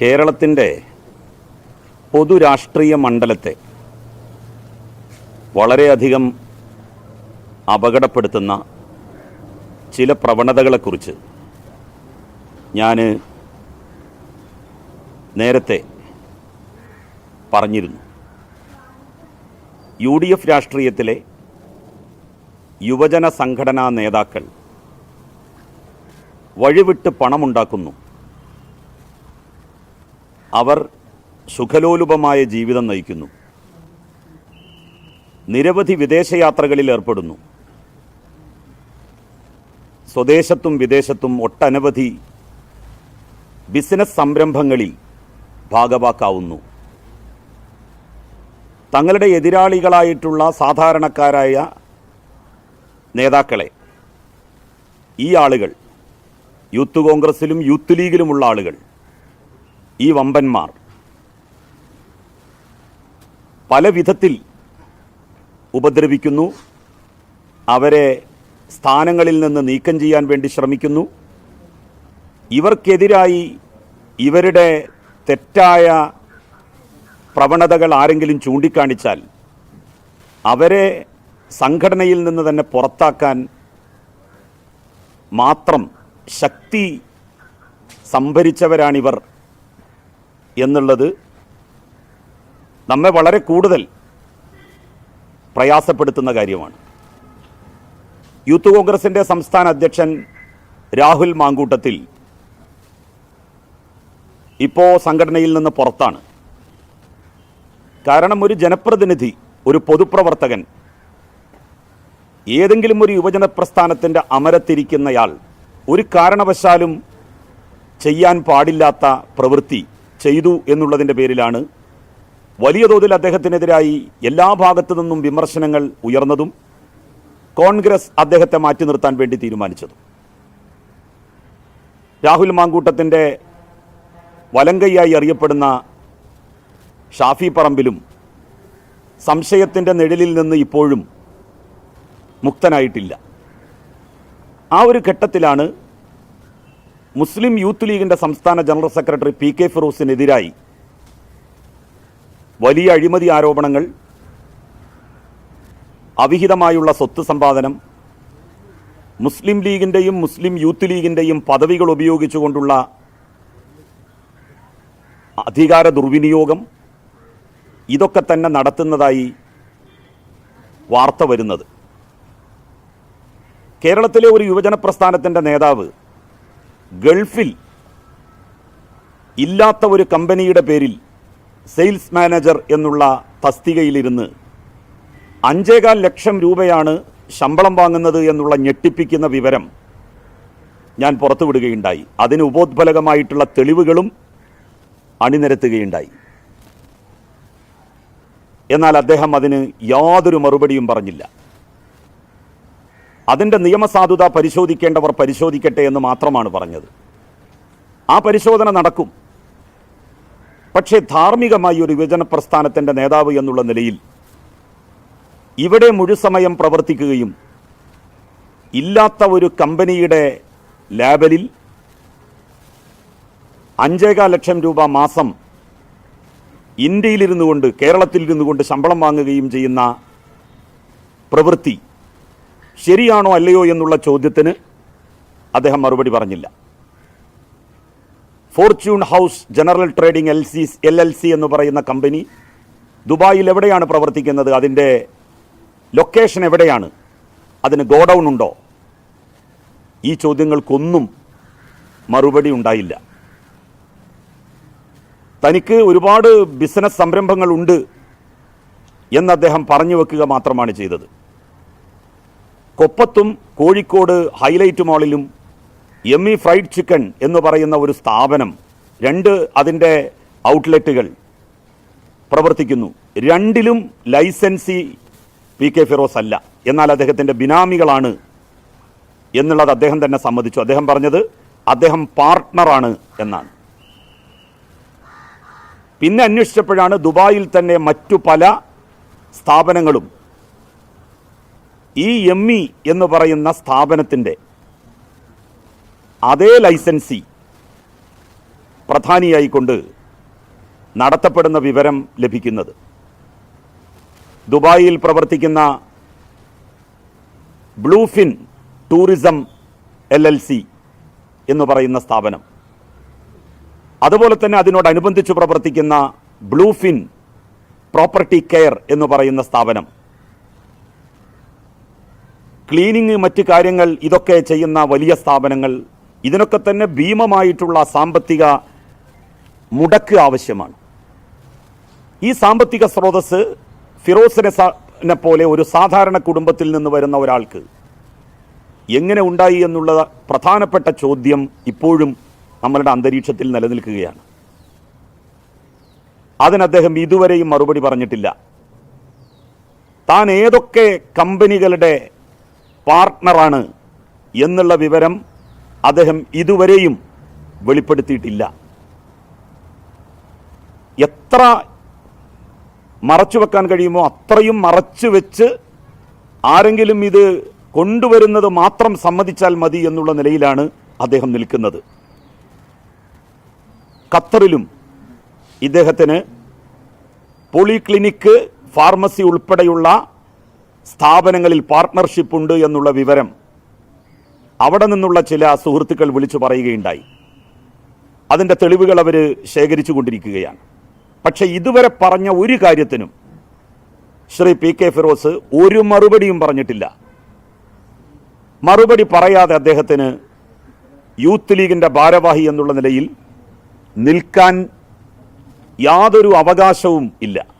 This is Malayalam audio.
കേരളത്തിന്റെ പൊതുരാഷ്ട്രീയ മണ്ഡലത്തെ വളരെയധികം അപകടപ്പെടുത്തുന്ന ചില പ്രവണതകളെക്കുറിച്ച് ഞാൻ നേരത്തെ പറഞ്ഞിരുന്നു. യു ഡി എഫ് രാഷ്ട്രീയത്തിലെ യുവജന സംഘടനാ നേതാക്കൾ വഴിവിട്ട് പണമുണ്ടാക്കുന്നു. അവർ സുഖലോലുപമായ ജീവിതം നയിക്കുന്നു. നിരവധി വിദേശയാത്രകളിൽ ഏർപ്പെടുന്നു. സ്വദേശത്തും വിദേശത്തും ഒട്ടനവധി ബിസിനസ് സംരംഭങ്ങളിൽ ഭാഗവാക്കാവുന്നു. തങ്ങളുടെ എതിരാളികളായിട്ടുള്ള സാധാരണക്കാരായ നേതാക്കളെ ഈ ആളുകൾ യൂത്ത് കോൺഗ്രസിലും യൂത്ത് ലീഗിലുമുള്ള ആളുകൾ ഈ വമ്പന്മാർ പല വിധത്തിൽ ഉപദ്രവിക്കുന്നു അവരെ സ്ഥാനങ്ങളിൽ നിന്ന് നീക്കം ചെയ്യാൻ വേണ്ടി ശ്രമിക്കുന്നു. ഇവർക്കെതിരായി ഇവരുടെ തെറ്റായ പ്രവണതകൾ ആരെങ്കിലും ചൂണ്ടിക്കാണിച്ചാൽ അവരെ സംഘടനയിൽ നിന്ന് തന്നെ പുറത്താക്കാൻ മാത്രം ശക്തി സംഭരിച്ചവരാണിവർ. എന്നുള്ളത് നമ്മെ വളരെ കൂടുതൽ പ്രയാസപ്പെടുത്തുന്ന കാര്യമാണ്. യൂത്ത് കോൺഗ്രസിന്റെ സംസ്ഥാന അധ്യക്ഷൻ രാഹുൽ മാങ്കൂട്ടത്തിൽ ഇപ്പോൾ സംഘടനയിൽ നിന്ന് പുറത്താണ്. കാരണം ഒരു ജനപ്രതിനിധി ഒരു പൊതുപ്രവർത്തകൻ ഏതെങ്കിലും ഒരു യുവജന പ്രസ്ഥാനത്തിന്റെ അമരത്തിരിക്കുന്നയാൾ ഒരു കാരണവശാലും ചെയ്യാൻ പാടില്ലാത്ത പ്രവൃത്തി ചെയ്തു എന്നുള്ളതിന്റെ പേരിലാണ് വലിയ തോതിൽ അദ്ദേഹത്തിനെതിരായി എല്ലാ ഭാഗത്തു നിന്നും വിമർശനങ്ങൾ ഉയർന്നതും കോൺഗ്രസ് അദ്ദേഹത്തെ മാറ്റി നിർത്താൻ വേണ്ടി തീരുമാനിച്ചതും. രാഹുൽ മാങ്കൂട്ടത്തിന്റെ വലങ്കൈയായി അറിയപ്പെടുന്ന ഷാഫി പറമ്പിലും സംശയത്തിന്റെ നിഴലിൽ നിന്ന് ഇപ്പോഴും മുക്തനായിട്ടില്ല. ആ ഒരു ഘട്ടത്തിലാണ് മുസ്ലിം യൂത്ത് ലീഗിന്റെ സംസ്ഥാന ജനറൽ സെക്രട്ടറി പി കെ ഫിറോസിനെതിരായി വലിയ അഴിമതി ആരോപണങ്ങൾ അവിഹിതമായുള്ള സ്വത്ത് സമ്പാദനം മുസ്ലിം ലീഗിന്റെയും മുസ്ലിം യൂത്ത് ലീഗിന്റെയും പദവികൾ ഉപയോഗിച്ചുകൊണ്ടുള്ള അധികാര ദുർവിനിയോഗം ഇതൊക്കെ തന്നെ നടത്തുന്നതായി വാർത്ത വരുന്നത്. കേരളത്തിലെ ഒരു യുവജന പ്രസ്ഥാനത്തിന്റെ നേതാവ് ഗൾഫിൽ ഇല്ലാത്ത ഒരു കമ്പനിയുടെ പേരിൽ സെയിൽസ് മാനേജർ എന്നുള്ള തസ്തികയിലിരുന്ന് അഞ്ചേകാൽ ലക്ഷം രൂപയാണ് ശമ്പളം വാങ്ങുന്നത് എന്നുള്ള ഞെട്ടിപ്പിക്കുന്ന വിവരം ഞാൻ പുറത്തുവിടുകയുണ്ടായി. അതിന് ഉപോദ്ബലകമായിട്ടുള്ള തെളിവുകളും അണിനിരത്തുകയുണ്ടായി. എന്നാൽ അദ്ദേഹം അതിന് യാതൊരു മറുപടിയും പറഞ്ഞില്ല. അതിന്റെ നിയമസാധുത പരിശോധിക്കേണ്ടവർ പരിശോധിക്കട്ടെ എന്ന് മാത്രമാണ് പറഞ്ഞത്. ആ പരിശോധന നടക്കും. പക്ഷേ ധാർമ്മികമായി ഒരു വിഭജന പ്രസ്ഥാനത്തിന്റെ നേതാവ് എന്നുള്ള നിലയിൽ ഇവിടെ മുഴുസമയം പ്രവർത്തിക്കുകയും ഇല്ലാത്ത ഒരു കമ്പനിയുടെ ലാബലിൽ അഞ്ചേകാൽ ലക്ഷം രൂപ മാസം ഇന്ത്യയിലിരുന്നു കൊണ്ട് കേരളത്തിലിരുന്നു കൊണ്ട് ശമ്പളം വാങ്ങുകയും ചെയ്യുന്ന പ്രവൃത്തി ശരിയാണോ അല്ലയോ എന്നുള്ള ചോദ്യത്തിന് അദ്ദേഹം മറുപടി പറഞ്ഞില്ല. Fortune house general trading L C L L C എന്ന് പറയുന്ന കമ്പനി ദുബായിൽ എവിടെയാണ് പ്രവർത്തിക്കുന്നത്? അതിന്റെ ലൊക്കേഷൻ എവിടെയാണ്? അതിന് ഗോഡൗൺ ഉണ്ടോ? ഈ ചോദ്യങ്ങൾക്കൊന്നും മറുപടി ഉണ്ടായില്ല. തനിക്ക് ഒരുപാട് ബിസിനസ് സംരംഭങ്ങളുണ്ട് എന്ന് അദ്ദേഹം പറഞ്ഞു വെക്കുക മാത്രമാണ് ചെയ്തത്. കൊപ്പത്തും കോഴിക്കോട് ഹൈലൈറ്റ് മാളിലും എം ഇ ഫ്രൈഡ് ചിക്കൻ എന്ന് പറയുന്ന ഒരു സ്ഥാപനം രണ്ട് അതിന്റെ ഔട്ട്ലെറ്റുകൾ പ്രവർത്തിക്കുന്നു. രണ്ടിലും ലൈസൻസി പി കെ ഫിറോസ് അല്ല. എന്നാൽ അദ്ദേഹത്തിന്റെ ബിനാമികളാണ് എന്നുള്ളത് അദ്ദേഹം തന്നെ സമ്മതിച്ചു. അദ്ദേഹം പറഞ്ഞത് അദ്ദേഹം പാർട്ട്ണറാണ് എന്നാണ്. പിന്നെ അന്വേഷിച്ചപ്പോഴാണ് ദുബായിൽ തന്നെ മറ്റു പല സ്ഥാപനങ്ങളും ഈ എം ഇ എന്ന് പറയുന്ന സ്ഥാപനത്തിന്റെ അതേ ലൈസൻസി പ്രധാനിയായിക്കൊണ്ട് നടത്തപ്പെടുന്ന വിവരം ലഭിക്കുന്നത്. ദുബായിൽ പ്രവർത്തിക്കുന്ന Bluefin tourism L L C എന്ന് പറയുന്ന സ്ഥാപനം. അതുപോലെ തന്നെ അതിനോടനുബന്ധിച്ച് പ്രവർത്തിക്കുന്ന ബ്ലൂഫിൻ പ്രോപ്പർട്ടി കെയർ എന്ന് പറയുന്ന സ്ഥാപനം. ക്ലീനിങ് മറ്റ് കാര്യങ്ങൾ ഇതൊക്കെ ചെയ്യുന്ന വലിയ സ്ഥാപനങ്ങൾ ഇതിനൊക്കെ തന്നെ ഭീമമായിട്ടുള്ള സാമ്പത്തിക മുടക്ക് ആവശ്യമാണ്. ഈ സാമ്പത്തിക സ്രോതസ് ഫിറോസിനെ പോലെ ഒരു സാധാരണ കുടുംബത്തിൽ നിന്ന് വരുന്ന ഒരാൾക്ക് എങ്ങനെ ഉണ്ടായി എന്നുള്ള പ്രധാനപ്പെട്ട ചോദ്യം ഇപ്പോഴും നമ്മളുടെ അന്തരീക്ഷത്തിൽ നിലനിൽക്കുകയാണ്. അതിന് അദ്ദേഹം ഇതുവരെയും മറുപടി പറഞ്ഞിട്ടില്ല. താൻ ഏതൊക്കെ കമ്പനികളുടെ പാർട്ട്ണറാണ് എന്നുള്ള വിവരം അദ്ദേഹം ഇതുവരെയും വെളിപ്പെടുത്തിയിട്ടില്ല. എത്ര മറച്ചു വെക്കാൻ കഴിയുമോ അത്രയും മറച്ചു വെച്ച് ആരെങ്കിലും ഇത് കൊണ്ടുവരുന്നത് മാത്രം സമ്മതിച്ചാൽ മതി എന്നുള്ള നിലയിലാണ് അദ്ദേഹം നിൽക്കുന്നത്. ഖത്തറിലും ഇദ്ദേഹത്തിന് പോളിക്ലിനിക്ക് ഫാർമസി ഉൾപ്പെടെയുള്ള സ്ഥാപനങ്ങളിൽ പാർട്ട്ണർഷിപ്പ് ഉണ്ട് എന്നുള്ള വിവരം അവിടെ നിന്നുള്ള ചില സുഹൃത്തുക്കൾ വിളിച്ചു പറയുകയുണ്ടായി. അതിന്റെ തെളിവുകൾ അവർ ശേഖരിച്ചു കൊണ്ടിരിക്കുകയാണ്. പക്ഷെ ഇതുവരെ പറഞ്ഞ ഒരു കാര്യത്തിനും ശ്രീ പി കെ ഫിറോസ് ഒരു മറുപടിയും പറഞ്ഞിട്ടില്ല. മറുപടി പറയാതെ അദ്ദേഹത്തിന് യൂത്ത് ലീഗിന്റെ ഭാരവാഹി എന്നുള്ള നിലയിൽ നിൽക്കാൻ യാതൊരു അവകാശവും ഇല്ല.